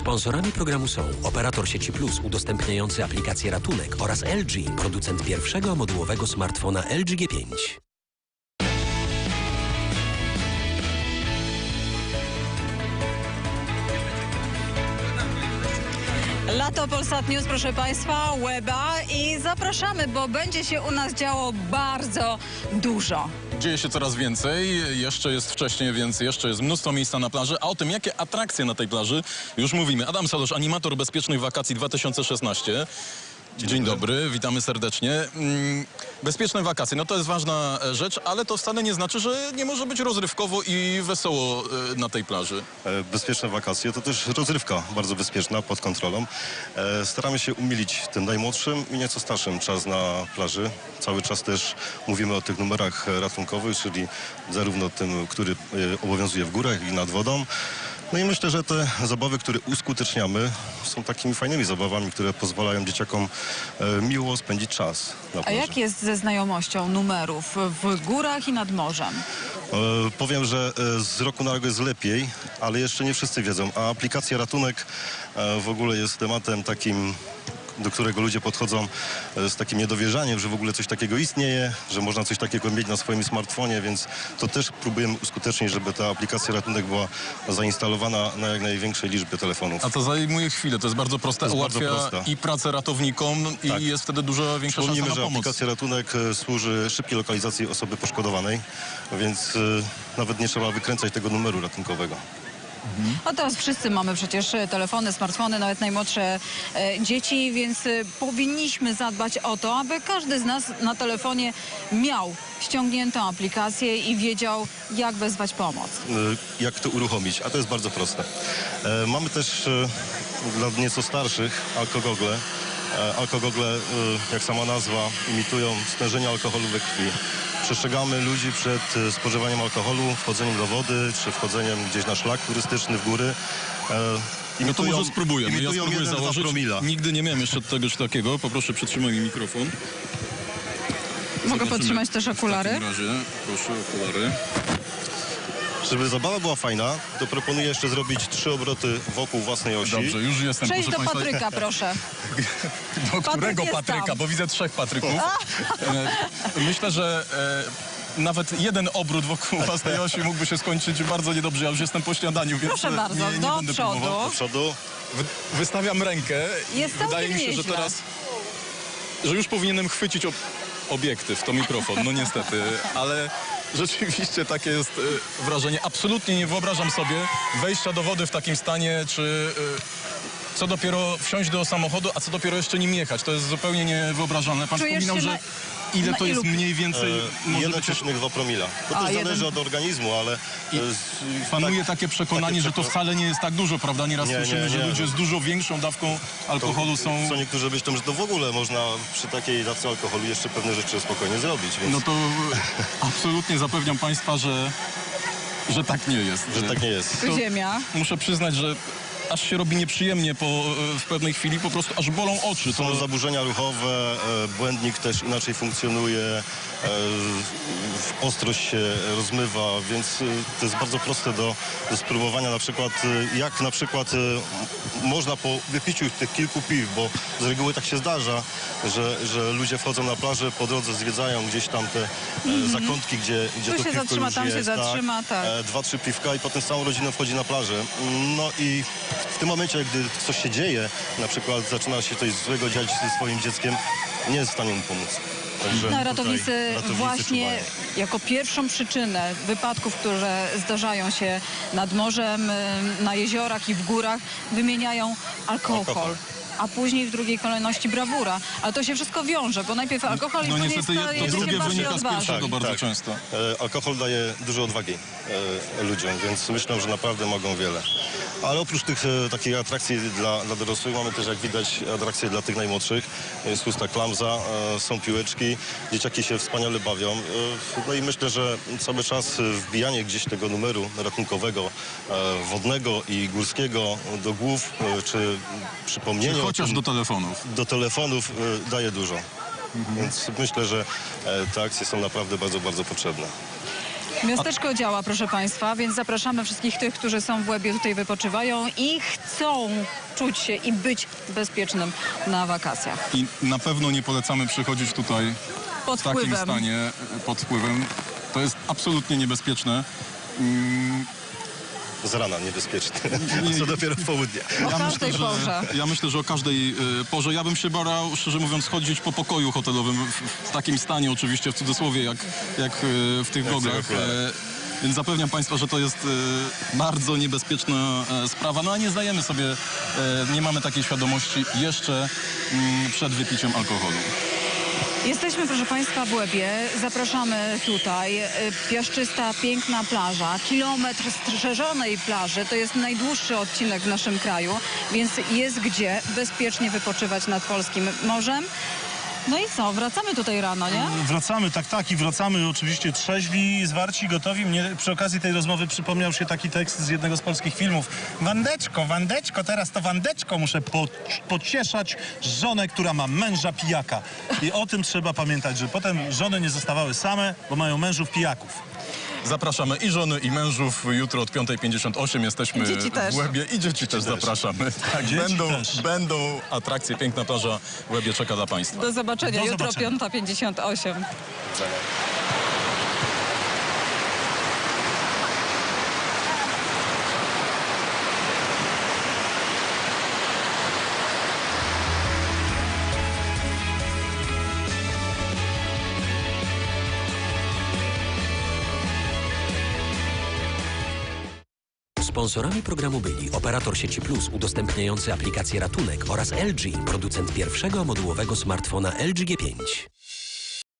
Sponsorami programu są operator sieci Plus udostępniający aplikację Ratunek oraz LG, producent pierwszego modułowego smartfona LG G5. Lato Polsat News, proszę Państwa, Weba i zapraszamy, bo będzie się u nas działo bardzo dużo. Dzieje się coraz więcej, jeszcze jest wcześniej, więc jeszcze jest mnóstwo miejsca na plaży. A o tym, jakie atrakcje na tej plaży, już mówimy. Adam Salosz, animator bezpiecznych wakacji 2016. Dzień, dobry, witamy serdecznie. Mm, Bezpieczne wakacje, no to jest ważna e, rzecz, ale to wcale nie znaczy, że nie może być rozrywkowo i wesoło e, na tej plaży. E, Bezpieczne wakacje to też rozrywka bardzo bezpieczna, pod kontrolą. Staramy się umilić tym najmłodszym i nieco starszym czas na plaży. Cały czas też mówimy o tych numerach ratunkowych, czyli zarówno tym, który obowiązuje w górach i nad wodą. No i myślę, że te zabawy, które uskuteczniamy, są takimi fajnymi zabawami, które pozwalają dzieciakom e, miło spędzić czas na A jak jest ze znajomością numerów w górach i nad morzem? E, Powiem, że e, z roku na rok jest lepiej, ale jeszcze nie wszyscy wiedzą. A aplikacja Ratunek w ogóle jest tematem takim, do którego ludzie podchodzą e, z takim niedowierzaniem, że w ogóle coś takiego istnieje, że można coś takiego mieć na swoim smartfonie, więc to też próbujemy uskutecznić, żeby ta aplikacja Ratunek była zainstalowana na jak największej liczbie telefonów. A to zajmuje chwilę, to jest bardzo proste, To jest bardzo ułatwia proste. i pracę ratownikom Tak. i jest wtedy dużo większa szansa na że pomoc. aplikacja Ratunek e, służy szybkiej lokalizacji osoby poszkodowanej, więc e, nawet nie trzeba wykręcać tego numeru ratunkowego. A teraz wszyscy mamy przecież e, telefony, smartfony, nawet najmłodsze e, dzieci, więc e, powinniśmy zadbać o to, aby każdy z nas na telefonie miał ściągniętą aplikację i wiedział, jak wezwać pomoc. y, jak to uruchomić, a to jest bardzo proste. E, Mamy też e, dla nieco starszych alkogogle. E, Alkogogle, jak sama nazwa, imitują stężenie alkoholu we krwi. Przestrzegamy ludzi przed e, spożywaniem alkoholu, wchodzeniem do wody, czy wchodzeniem gdzieś na szlak turystyczny w góry. E, No to imitują- może spróbujemy. Ja Imitują spróbuję 1-2 założyć. Nigdy nie miałem jeszcze czegoś takiego. Poproszę, przytrzymaj mi mikrofon. Mogę Zobaczymy podtrzymać też W okulary? takim razie, proszę, okulary. Żeby zabawa była fajna, to proponuję jeszcze zrobić trzy obroty wokół własnej osi. Dobrze, już jestem. Przejdź do państwa. Patryka, proszę. Do którego jest Patryka? tam. Bo widzę trzech Patryków. E, Myślę, że e, nawet jeden obrót wokół własnej osi mógłby się skończyć bardzo niedobrze. Ja już jestem po śniadaniu, więc Proszę e, bardzo, nie, nie do będę przodu. próbował. Do przodu. Wy, wystawiam rękę. Jest Wydaje całkiem mi się, że nieźle. teraz, że już powinienem chwycić ob, obiektyw, to mikrofon. No niestety, ale rzeczywiście takie jest e, wrażenie. Absolutnie nie wyobrażam sobie wejścia do wody w takim stanie, czy e, co dopiero wsiąść do samochodu, a co dopiero jeszcze nim jechać. To jest zupełnie niewyobrażalne. Pan Czujesz wspominał, że na- ile na to jest ilu- mniej więcej E, może być 1,2 promila. To A, też jeden- zależy od organizmu, ale... I e, z- Panuje tak- takie przekonanie, że to wcale nie jest tak dużo, prawda? Nieraz Nie, nie, słyszymy, że nie. ludzie z dużo większą dawką alkoholu są... Co niektórzy myślą, że to w ogóle można przy takiej dawce alkoholu jeszcze pewne rzeczy spokojnie zrobić, więc No to absolutnie zapewniam Państwa, że, że tak nie jest. że tak nie jest. To- Ziemia. Muszę przyznać, że aż się robi nieprzyjemnie po, e, w pewnej chwili, po prostu aż bolą oczy. To, Są zaburzenia ruchowe, e, błędnik też inaczej funkcjonuje, e, ostrość się rozmywa, więc e, to jest bardzo proste do, do spróbowania na przykład, e, jak na przykład e, można po wypiciu tych kilku piw, bo z reguły tak się zdarza, że, że ludzie wchodzą na plażę, po drodze zwiedzają gdzieś tam te e, zakątki, gdzie, gdzie Tu to się piwko zatrzyma, tam się jest, zatrzyma, tak. E, dwa, trzy piwka i potem z całą rodziną wchodzi na plażę. No i w tym momencie, gdy coś się dzieje, na przykład zaczyna się coś złego dziać ze swoim dzieckiem, nie jest w stanie mu pomóc. Także No, ratownicy ratownicy właśnie czuwają. jako pierwszą przyczynę wypadków, które zdarzają się nad morzem, y, na jeziorach i w górach, wymieniają alkohol. Alkohol. A później w drugiej kolejności brawura. Ale to się wszystko wiąże, bo najpierw alkohol i no później niestety to się drugie wynika z pierwszego bardzo Tak. często. E, alkohol daje dużo odwagi e, ludziom, więc myślę, że naprawdę mogą wiele. Ale oprócz tych e, takich atrakcji dla, dla dorosłych mamy też, jak widać, atrakcje dla tych najmłodszych. Jest chusta klamza, e, są piłeczki, dzieciaki się wspaniale bawią. E, no i myślę, że cały czas e, wbijanie gdzieś tego numeru ratunkowego, e, wodnego i górskiego do głów, e, czy przypomnienie o Chociaż tym- do telefonów. do telefonów daje dużo. Więc myślę, że e, te akcje są naprawdę bardzo, bardzo potrzebne. Miasteczko działa, proszę Państwa, więc zapraszamy wszystkich tych, którzy są w Łebie, tutaj wypoczywają i chcą czuć się i być bezpiecznym na wakacjach. I na pewno nie polecamy przychodzić tutaj Pod w takim wpływem. stanie, e, pod wpływem. To jest absolutnie niebezpieczne. Mm, Z rana niebezpieczne, co dopiero w południe. O każdej że, porze. ja myślę, że o każdej y, porze. Ja bym się barał, szczerze mówiąc, chodzić po pokoju hotelowym w, w takim stanie, oczywiście w cudzysłowie, jak, jak y, w tych goglach. E, Więc zapewniam Państwa, że to jest y, bardzo niebezpieczna sprawa. No a nie zdajemy sobie, nie mamy takiej świadomości jeszcze mm, przed wypiciem alkoholu. Jesteśmy, proszę Państwa, w Łebie. Zapraszamy tutaj. Y, Piaszczysta, piękna plaża. Kilometr strzeżonej plaży. To jest najdłuższy odcinek w naszym kraju, więc jest gdzie bezpiecznie wypoczywać nad polskim morzem. No i co? Wracamy tutaj rano, nie? Wracamy, tak, tak i wracamy oczywiście trzeźwi, zwarci, gotowi. Mnie przy okazji tej rozmowy przypomniał się taki tekst z jednego z polskich filmów. Wandeczko, Wandeczko, teraz to Wandeczko muszę po, pocieszać żonę, która ma męża pijaka. I o tym trzeba pamiętać, że potem żony nie zostawały same, bo mają mężów pijaków. Zapraszamy i żony, i mężów. Jutro od 5.58 jesteśmy dzieci w Łebie. I dzieci też zapraszamy. Tak, Dzieci będą, też. będą atrakcje. Piękna plaża w Łebie czeka dla Państwa. Do zobaczenia Do jutro zobaczenia. 5.58. Sponsorami programu byli operator sieci Plus udostępniający aplikację Ratunek oraz LG, producent pierwszego modułowego smartfona LG G5.